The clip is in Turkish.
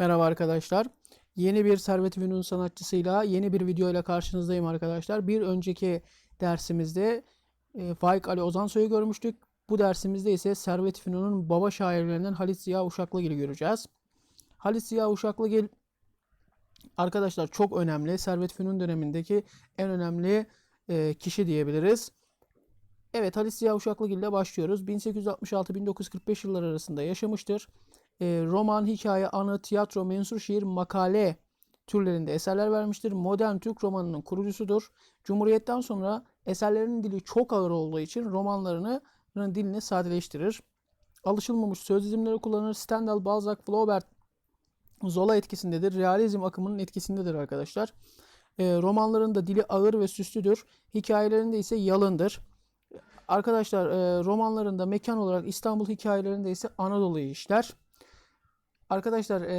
Merhaba arkadaşlar. Yeni bir Servet Fünun sanatçısıyla yeni bir video ile karşınızdayım arkadaşlar. Bir önceki dersimizde e, Faik Ali Ozansoy'u görmüştük. Bu dersimizde ise Servet Fünun'un baba şairlerinden Halit Ziya Uşaklıgil'i göreceğiz. Halit Ziya Uşaklıgil arkadaşlar çok önemli. Servet Fünun dönemindeki en önemli e, kişi diyebiliriz. Evet Halit Ziya Uşaklıgil ile başlıyoruz. 1866-1945 yılları arasında yaşamıştır. E, roman, hikaye, anı, tiyatro, mensur şiir, makale türlerinde eserler vermiştir. Modern Türk romanının kurucusudur. Cumhuriyetten sonra eserlerinin dili çok ağır olduğu için romanlarını dilini sadeleştirir. Alışılmamış söz dizimleri kullanır. Stendhal, Balzac, Flaubert, Zola etkisindedir. Realizm akımının etkisindedir arkadaşlar. E, romanlarında dili ağır ve süslüdür. Hikayelerinde ise yalındır. Arkadaşlar e, romanlarında mekan olarak İstanbul hikayelerinde ise Anadolu'yu işler. Arkadaşlar